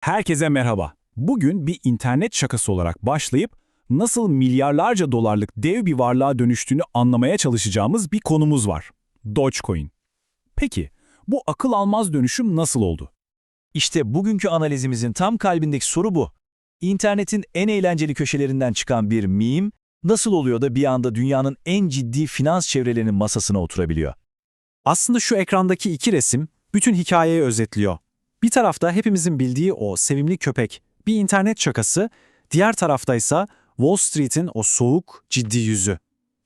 Herkese merhaba. Bugün bir internet şakası olarak başlayıp nasıl milyarlarca dolarlık dev bir varlığa dönüştüğünü anlamaya çalışacağımız bir konumuz var. Dogecoin. Peki, bu akıl almaz dönüşüm nasıl oldu? İşte bugünkü analizimizin tam kalbindeki soru bu. İnternetin en eğlenceli köşelerinden çıkan bir meme, nasıl oluyor da bir anda dünyanın en ciddi finans çevrelerinin masasına oturabiliyor? Aslında şu ekrandaki iki resim bütün hikayeyi özetliyor. Bir tarafta hepimizin bildiği o sevimli köpek, bir internet şakası, diğer taraftaysa Wall Street'in o soğuk, ciddi yüzü.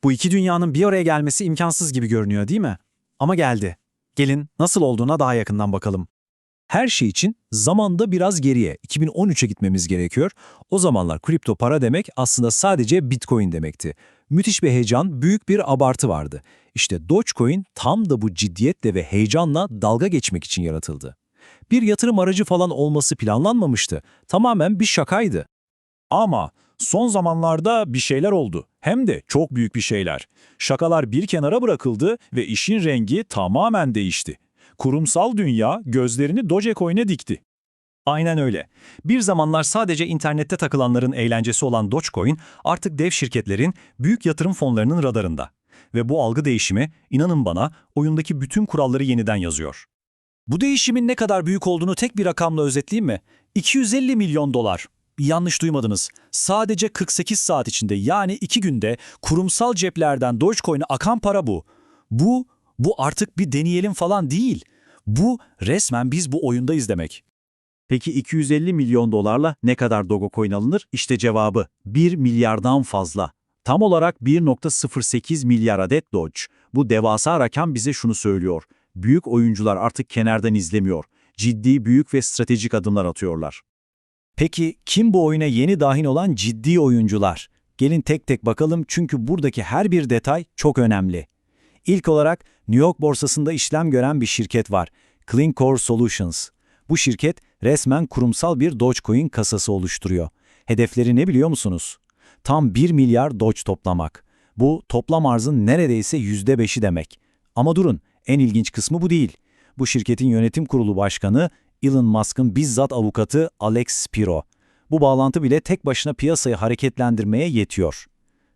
Bu iki dünyanın bir araya gelmesi imkansız gibi görünüyor değil mi? Ama geldi. Gelin nasıl olduğuna daha yakından bakalım. Her şey için zamanda biraz geriye, 2013'e gitmemiz gerekiyor. O zamanlar kripto para demek aslında sadece Bitcoin demekti. Müthiş bir heyecan, büyük bir abartı vardı. İşte Dogecoin tam da bu ciddiyetle ve heyecanla dalga geçmek için yaratıldı. Bir yatırım aracı falan olması planlanmamıştı. Tamamen bir şakaydı. Ama son zamanlarda bir şeyler oldu. Hem de çok büyük bir şeyler. Şakalar bir kenara bırakıldı ve işin rengi tamamen değişti. Kurumsal dünya gözlerini Dogecoin'e dikti. Aynen öyle. Bir zamanlar sadece internette takılanların eğlencesi olan Dogecoin artık dev şirketlerin, büyük yatırım fonlarının radarında. Ve bu algı değişimi, inanın bana, oyundaki bütün kuralları yeniden yazıyor. Bu değişimin ne kadar büyük olduğunu tek bir rakamla özetleyeyim mi? 250 milyon dolar. Yanlış duymadınız. Sadece 48 saat içinde yani 2 günde kurumsal ceplerden Dogecoin'e akan para bu. Bu, bu artık bir deneyelim falan değil. Bu resmen biz bu oyundayız demek. Peki 250 milyon dolarla ne kadar Dogecoin alınır? İşte cevabı 1 milyardan fazla. Tam olarak 1.08 milyar adet Doge. Bu devasa rakam bize şunu söylüyor. Büyük oyuncular artık kenardan izlemiyor. Ciddi, büyük ve stratejik adımlar atıyorlar. Peki kim bu oyuna yeni dahil olan ciddi oyuncular? Gelin tek tek bakalım çünkü buradaki her bir detay çok önemli. İlk olarak New York borsasında işlem gören bir şirket var. Clean Core Solutions. Bu şirket resmen kurumsal bir Dogecoin kasası oluşturuyor. Hedefleri ne biliyor musunuz? Tam 1 milyar Doge toplamak. Bu toplam arzın neredeyse %5'i demek. Ama durun, en ilginç kısmı bu değil. Bu şirketin yönetim kurulu başkanı Elon Musk'ın bizzat avukatı Alex Spiro. Bu bağlantı bile tek başına piyasayı hareketlendirmeye yetiyor.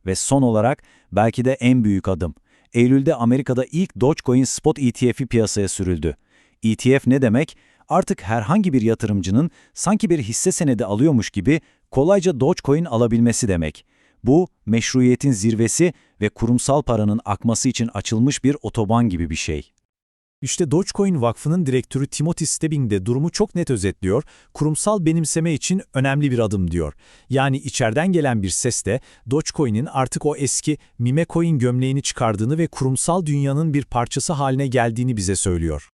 Ve son olarak belki de en büyük adım. Eylül'de Amerika'da ilk Dogecoin Spot ETF'i piyasaya sürüldü. ETF ne demek? Artık herhangi bir yatırımcının sanki bir hisse senedi alıyormuş gibi kolayca Dogecoin alabilmesi demek. Bu, meşruiyetin zirvesi ve kurumsal paranın akması için açılmış bir otoban gibi bir şey. İşte Dogecoin Vakfı'nın direktörü Timothy Stebbing de durumu çok net özetliyor, kurumsal benimseme için önemli bir adım diyor. Yani içeriden gelen bir ses de Dogecoin'in artık o eski meme coin gömleğini çıkardığını ve kurumsal dünyanın bir parçası haline geldiğini bize söylüyor.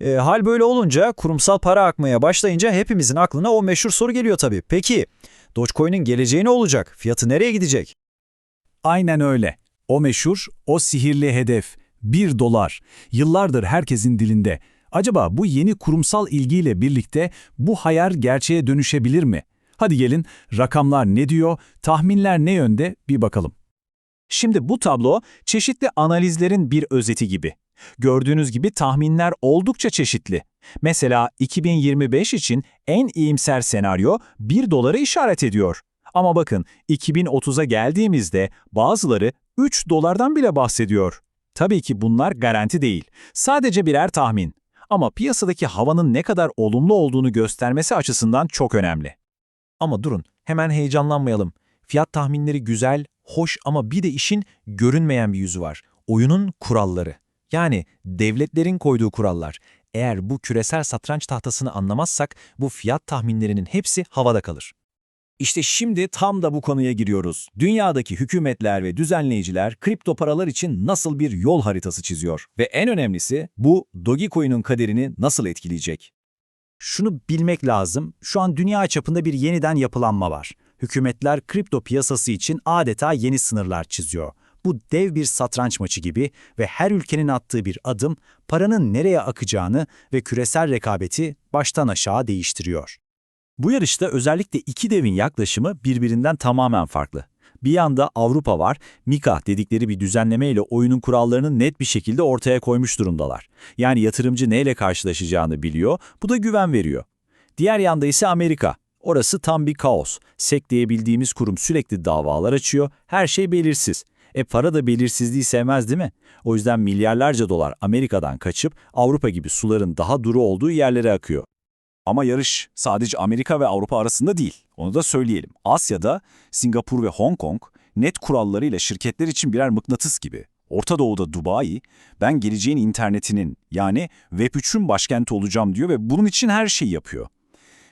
E, hal böyle olunca, kurumsal para akmaya başlayınca hepimizin aklına o meşhur soru geliyor tabii. Peki, Dogecoin'in geleceği ne olacak? Fiyatı nereye gidecek? Aynen öyle. O meşhur, o sihirli hedef. 1 dolar. Yıllardır herkesin dilinde. Acaba bu yeni kurumsal ilgiyle birlikte bu hayal gerçeğe dönüşebilir mi? Hadi gelin rakamlar ne diyor, tahminler ne yönde bir bakalım. Şimdi bu tablo çeşitli analizlerin bir özeti gibi. Gördüğünüz gibi tahminler oldukça çeşitli. Mesela 2025 için en iyimser senaryo 1 doları işaret ediyor. Ama bakın 2030'a geldiğimizde bazıları 3 dolardan bile bahsediyor. Tabii ki bunlar garanti değil. Sadece birer tahmin. Ama piyasadaki havanın ne kadar olumlu olduğunu göstermesi açısından çok önemli. Ama durun, hemen heyecanlanmayalım. Fiyat tahminleri güzel, hoş ama bir de işin görünmeyen bir yüzü var. Oyunun kuralları. Yani devletlerin koyduğu kurallar. Eğer bu küresel satranç tahtasını anlamazsak bu fiyat tahminlerinin hepsi havada kalır. İşte şimdi tam da bu konuya giriyoruz. Dünyadaki hükümetler ve düzenleyiciler kripto paralar için nasıl bir yol haritası çiziyor? Ve en önemlisi bu Dogecoin'in kaderini nasıl etkileyecek? Şunu bilmek lazım, şu an dünya çapında bir yeniden yapılanma var. Hükümetler kripto piyasası için adeta yeni sınırlar çiziyor. Bu dev bir satranç maçı gibi ve her ülkenin attığı bir adım paranın nereye akacağını ve küresel rekabeti baştan aşağı değiştiriyor. Bu yarışta özellikle iki devin yaklaşımı birbirinden tamamen farklı. Bir yanda Avrupa var, Mika dedikleri bir düzenleme ile oyunun kurallarını net bir şekilde ortaya koymuş durumdalar. Yani yatırımcı neyle karşılaşacağını biliyor, bu da güven veriyor. Diğer yanda ise Amerika. Orası tam bir kaos. SEC diyebildiğimiz kurum sürekli davalar açıyor, her şey belirsiz. E para da belirsizliği sevmez değil mi? O yüzden milyarlarca dolar Amerika'dan kaçıp Avrupa gibi suların daha duru olduğu yerlere akıyor. Ama yarış sadece Amerika ve Avrupa arasında değil. Onu da söyleyelim. Asya'da Singapur ve Hong Kong net kurallarıyla şirketler için birer mıknatıs gibi. Orta Doğu'da Dubai, ben geleceğin internetinin yani Web3'ün başkenti olacağım diyor ve bunun için her şeyi yapıyor.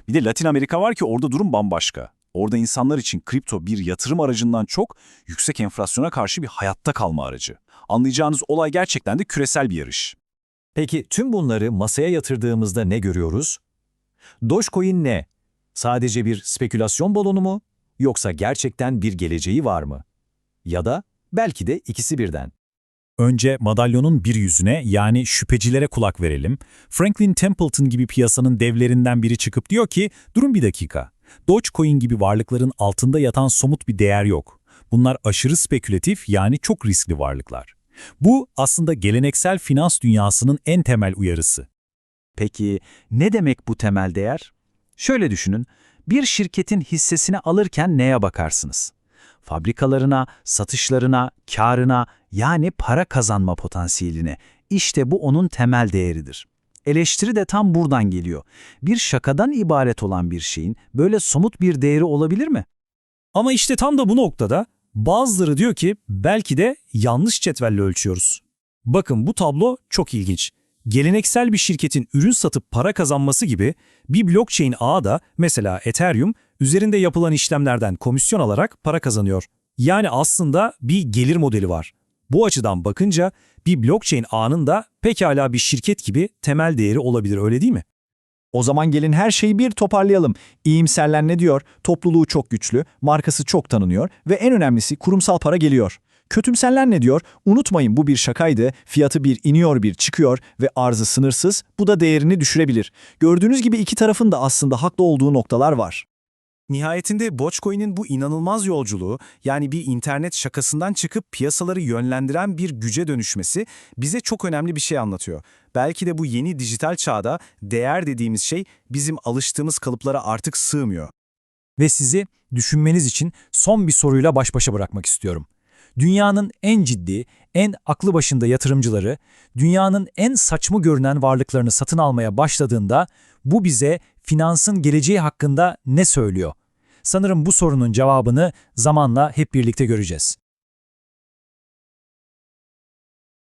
Bir de Latin Amerika var ki orada durum bambaşka. Orada insanlar için kripto bir yatırım aracından çok yüksek enflasyona karşı bir hayatta kalma aracı. Anlayacağınız olay gerçekten de küresel bir yarış. Peki tüm bunları masaya yatırdığımızda ne görüyoruz? Dogecoin ne? Sadece bir spekülasyon balonu mu? Yoksa gerçekten bir geleceği var mı? Ya da belki de ikisi birden. Önce madalyonun bir yüzüne yani şüphecilere kulak verelim. Franklin Templeton gibi piyasanın devlerinden biri çıkıp diyor ki, durun bir dakika. Dogecoin gibi varlıkların altında yatan somut bir değer yok. Bunlar aşırı spekülatif yani çok riskli varlıklar. Bu aslında geleneksel finans dünyasının en temel uyarısı. Peki ne demek bu temel değer? Şöyle düşünün, bir şirketin hissesini alırken neye bakarsınız? Fabrikalarına, satışlarına, karına yani para kazanma potansiyeline. İşte bu onun temel değeridir. Eleştiri de tam buradan geliyor. Bir şakadan ibaret olan bir şeyin böyle somut bir değeri olabilir mi? Ama işte tam da bu noktada bazıları diyor ki belki de yanlış cetvelle ölçüyoruz. Bakın bu tablo çok ilginç. Geleneksel bir şirketin ürün satıp para kazanması gibi bir blockchain ağı da mesela Ethereum üzerinde yapılan işlemlerden komisyon alarak para kazanıyor. Yani aslında bir gelir modeli var. Bu açıdan bakınca bir blockchain ağının da pekala bir şirket gibi temel değeri olabilir öyle değil mi? O zaman gelin her şeyi bir toparlayalım. İyimserler ne diyor? Topluluğu çok güçlü, markası çok tanınıyor ve en önemlisi kurumsal para geliyor. Kötümserler ne diyor? Unutmayın bu bir şakaydı, fiyatı bir iniyor bir çıkıyor ve arzı sınırsız, bu da değerini düşürebilir. Gördüğünüz gibi iki tarafın da aslında haklı olduğu noktalar var. Nihayetinde Dogecoin'in bu inanılmaz yolculuğu, yani bir internet şakasından çıkıp piyasaları yönlendiren bir güce dönüşmesi bize çok önemli bir şey anlatıyor. Belki de bu yeni dijital çağda değer dediğimiz şey bizim alıştığımız kalıplara artık sığmıyor. Ve sizi düşünmeniz için son bir soruyla baş başa bırakmak istiyorum. Dünyanın en ciddi, en aklı başında yatırımcıları, dünyanın en saçma görünen varlıklarını satın almaya başladığında bu bize finansın geleceği hakkında ne söylüyor? Sanırım bu sorunun cevabını zamanla hep birlikte göreceğiz.